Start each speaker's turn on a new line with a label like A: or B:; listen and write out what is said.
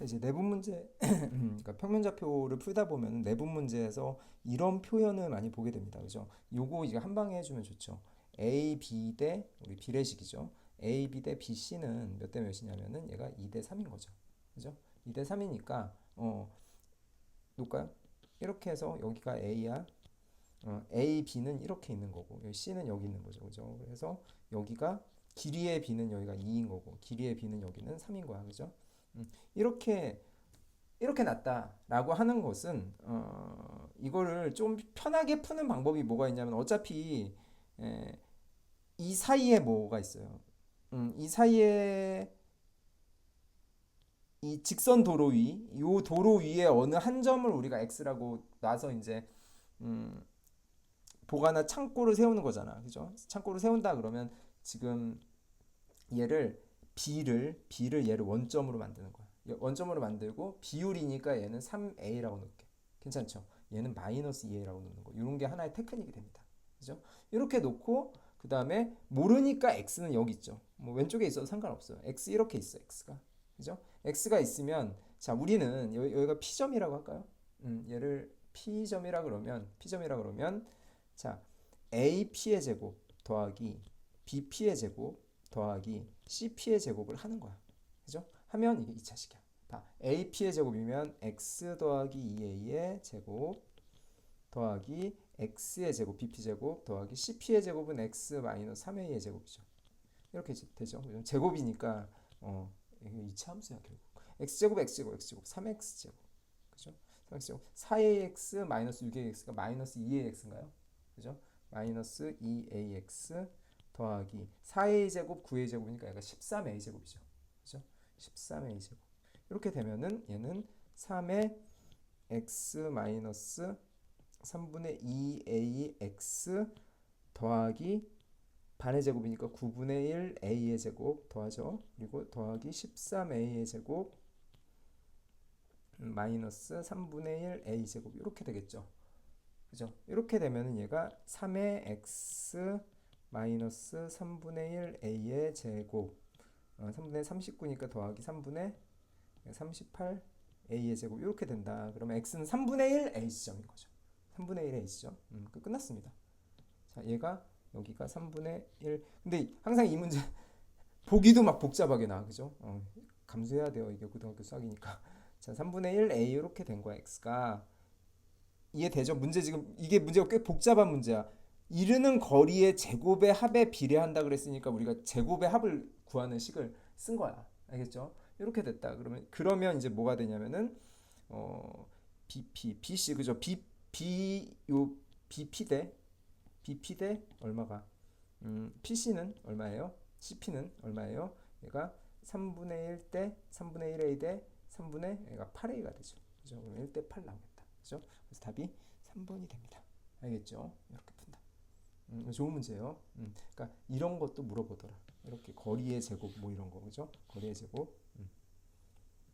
A: 자 이제 내분 문제 그러니까 평면 좌표를 풀다 보면 내분 문제에서 이런 표현을 많이 보게 됩니다. 그죠? 요거 이제 한 방에 해주면 좋죠. A, B 대 우리 비례식이죠. A, B 대 B, C는 몇 대 몇이냐면은 얘가 2 대 3인 거죠. 그죠? 2 대 3이니까 어 놓을까요? 이렇게 해서 여기가 A야. 어, A, B는 이렇게 있는 거고 C는 여기 있는 거죠. 그죠? 그래서 여기가 길이의 B는 여기가 2인 거고 길이의 B는 여기는 3인 거야. 그죠? 음, 이렇게 이렇게 났다라고 하는 것은 어, 이거를 좀 편하게 푸는 방법이 뭐가 있냐면 어차피 에, 이 사이에 뭐가 있어요. 음, 이 사이에 이 직선 도로 위, 요 도로 위에 어느 한 점을 우리가 x라고 놔서 이제 음, 보거나 창고를 세우는 거잖아, 그죠? 창고를 세운다 그러면 지금 얘를 b를 b를 얘를 원점으로 만드는 거야. 원점으로 만들고 비율이니까 얘는 3a라고 놓을게. 괜찮죠? 얘는 마이너스 2a라고 놓는 거. 이런 게 하나의 테크닉이 됩니다. 그죠? 이렇게 놓고 그 다음에 모르니까 x는 여기 있죠. 뭐 왼쪽에 있어도 상관없어요. x 이렇게 있어, x가. 그죠? x가 있으면 자 우리는 여기, 여기가 p점이라고 할까요? 음, 얘를 p점이라 그러면 p점이라 그러면 자 ap의 제곱 더하기 bp의 제곱 더하기 cp의 제곱을 하는 거야. 그죠? 하면 이게 2차식이야. 봐. ap의 제곱이면 x 더하기 2a의 제곱 더하기 x의 제곱 bp 제곱 더하기 cp의 제곱은 x 마이너스 3a의 제곱이죠. 이렇게 되죠. 제곱이니까 어 2차 함수야 결국. x제곱 x제곱 x제곱 3x제곱 그죠? 3x제곱 4ax 마이너스 6ax가 마이너스 2ax인가요? 그죠? 마이너스 2ax 더하기 4a제곱 9a제곱이니까 얘가 13a제곱이죠. 그죠? 13a제곱 이렇게 되면은 얘는 3의 x 마이너스 3분의 2ax 더하기 반의 제곱이니까 9분의 1 a의 제곱 더하죠. 그리고 더하기 13a의 제곱 음, 마이너스 3분의 1 a 제곱 이렇게 되겠죠. 그죠? 이렇게 되면은 얘가 3의 x 마이너스 3분의 1 a의 제곱 어, 3분의 39니까 더하기 3분의 38 a의 제곱 이렇게 된다. 그러면 x는 3분의 1 a 지점인 거죠. 3분의 1 a 지점. 음, 끝 끝났습니다. 자, 얘가 여기가 3분의 1. 근데 항상 이 문제 보기도 막 복잡하게 나와. 그죠? 어, 감수해야 돼요. 이게 고등학교 수학이니까. 자, 3분의 1 a 이렇게 된 거야. x가 이해 되죠? 문제 지금 이게 문제가 꽤 복잡한 문제야. 이르는 거리의 제곱의 합에 비례한다 그랬으니까 우리가 제곱의 합을 구하는 식을 쓴 거야. 알겠죠? 이렇게 됐다. 그러면 그러면 이제 뭐가 되냐면은 어 BP BC 그죠? B B 요 BP 대 BP 대 얼마가 음 PC는 얼마예요? CP는 얼마예요? 얘가 3분의 1대 3분의 1A 대 3분의 얘가 8A가 되죠. 그죠? 그럼 1대 8 나오겠다. 그죠? 그래서 답이 3번이 됩니다. 알겠죠? 이렇게. 음, 좋은 문제예요. 음, 그러니까 이런 것도 물어보더라. 이렇게 거리의 제곱 뭐 이런 거 그죠? 거리의 제곱